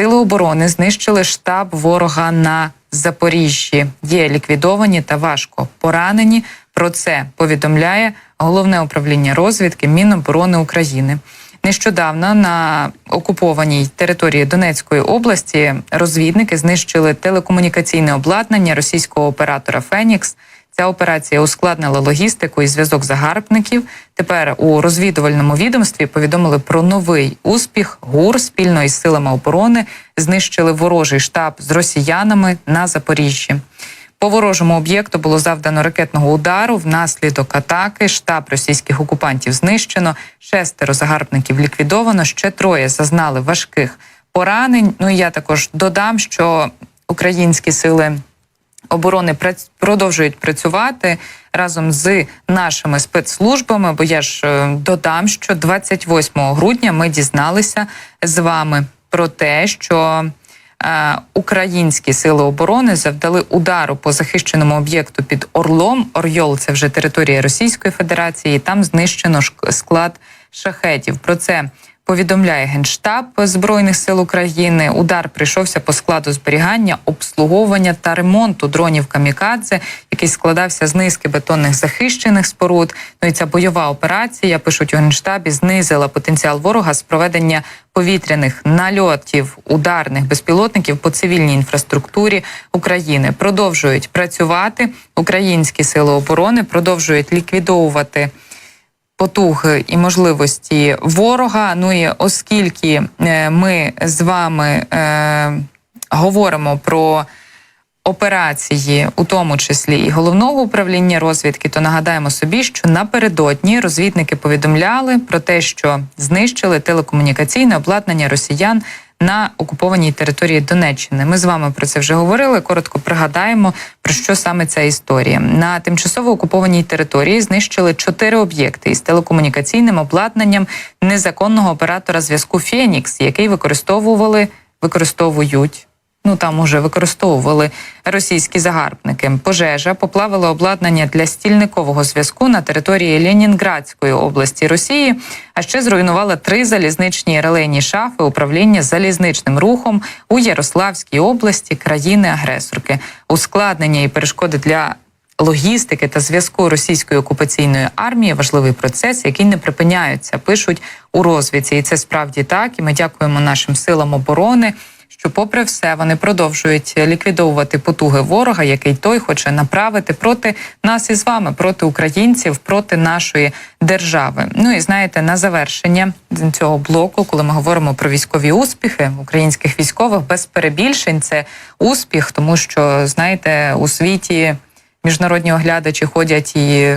Сили оборони знищили штаб ворога на Запоріжжі. Є ліквідовані та важко поранені. Про це повідомляє головне управління розвідки Міноборони України. Нещодавно на окупованій території Донецької області розвідники знищили телекомунікаційне обладнання російського оператора Фенікс. Ця операція ускладнила логістику і зв'язок загарбників. Тепер у розвідувальному відомстві повідомили про новий успіх. ГУР спільно із силами оборони знищили ворожий штаб з росіянами на Запоріжжі. По ворожому об'єкту було завдано ракетного удару. Внаслідок атаки штаб російських окупантів знищено. Шестеро загарбників ліквідовано. Ще троє зазнали важких поранень. Ну і я також додам, що українські сили оборони продовжують працювати разом з нашими спецслужбами. Бо я ж е, додам, що 28 грудня ми дізналися з вами про те, що е, українські сили оборони завдали удару по захищеному об'єкту під Орлом. Орйол це вже територія Російської Федерації. і Там знищено склад шахетів. Про це повідомляє генштаб збройних сил України. Удар прийшовся по складу зберігання, обслуговування та ремонту дронів камікадзе, який складався з низки бетонних захищених споруд. Ну і ця бойова операція пишуть у генштабі, знизила потенціал ворога з проведення повітряних нальотів ударних безпілотників по цивільній інфраструктурі України. Продовжують працювати українські сили оборони, продовжують ліквідовувати потуги і можливості ворога. Ну і оскільки е, ми з вами е, говоримо про операції, у тому числі і головного управління розвідки, то нагадаємо собі, що напередодні розвідники повідомляли про те, що знищили телекомунікаційне обладнання росіян. На окупованій території Донеччини ми з вами про це вже говорили. Коротко пригадаємо про що саме ця історія на тимчасово окупованій території. Знищили чотири об'єкти із телекомунікаційним обладнанням незаконного оператора зв'язку Фенікс, який використовували використовують. Ну там уже використовували російські загарбники. Пожежа поплавила обладнання для стільникового зв'язку на території Ленінградської області Росії, а ще зруйнувала три залізничні релейні шафи управління залізничним рухом у Ярославській області країни-агресорки. Ускладнення і перешкоди для логістики та зв'язку російської окупаційної армії важливий процес, який не припиняється. Пишуть у розвідці, і це справді так. І ми дякуємо нашим силам оборони. Що, попри все, вони продовжують ліквідовувати потуги ворога, який той хоче направити проти нас із вами, проти українців, проти нашої держави. Ну і знаєте, на завершення цього блоку, коли ми говоримо про військові успіхи українських військових, без перебільшень це успіх, тому що знаєте, у світі міжнародні оглядачі ходять і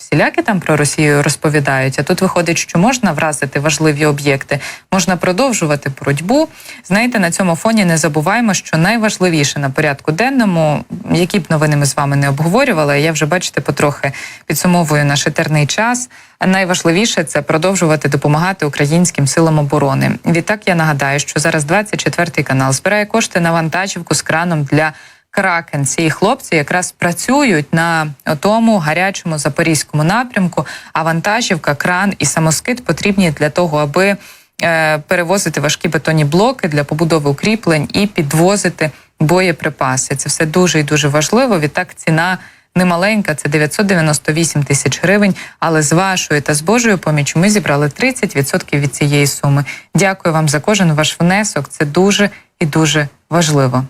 всіляки там про Росію розповідають. А тут виходить, що можна вразити важливі об'єкти, можна продовжувати боротьбу. Знаєте, на цьому фоні не забуваємо, що найважливіше на порядку денному, які б новини ми з вами не обговорювали. Я вже бачите, потрохи підсумовую наш етерний час. Найважливіше це продовжувати допомагати українським силам оборони. Відтак я нагадаю, що зараз 24 канал збирає кошти на вантажівку з краном для. Кракен, ці хлопці якраз працюють на тому гарячому запорізькому напрямку. А вантажівка, кран і самоскид потрібні для того, аби е, перевозити важкі бетонні блоки для побудови укріплень і підвозити боєприпаси. Це все дуже і дуже важливо. Відтак ціна. Немаленька, це 998 тисяч гривень. Але з вашою та з Божою поміччю ми зібрали 30% від цієї суми. Дякую вам за кожен ваш внесок. Це дуже і дуже важливо.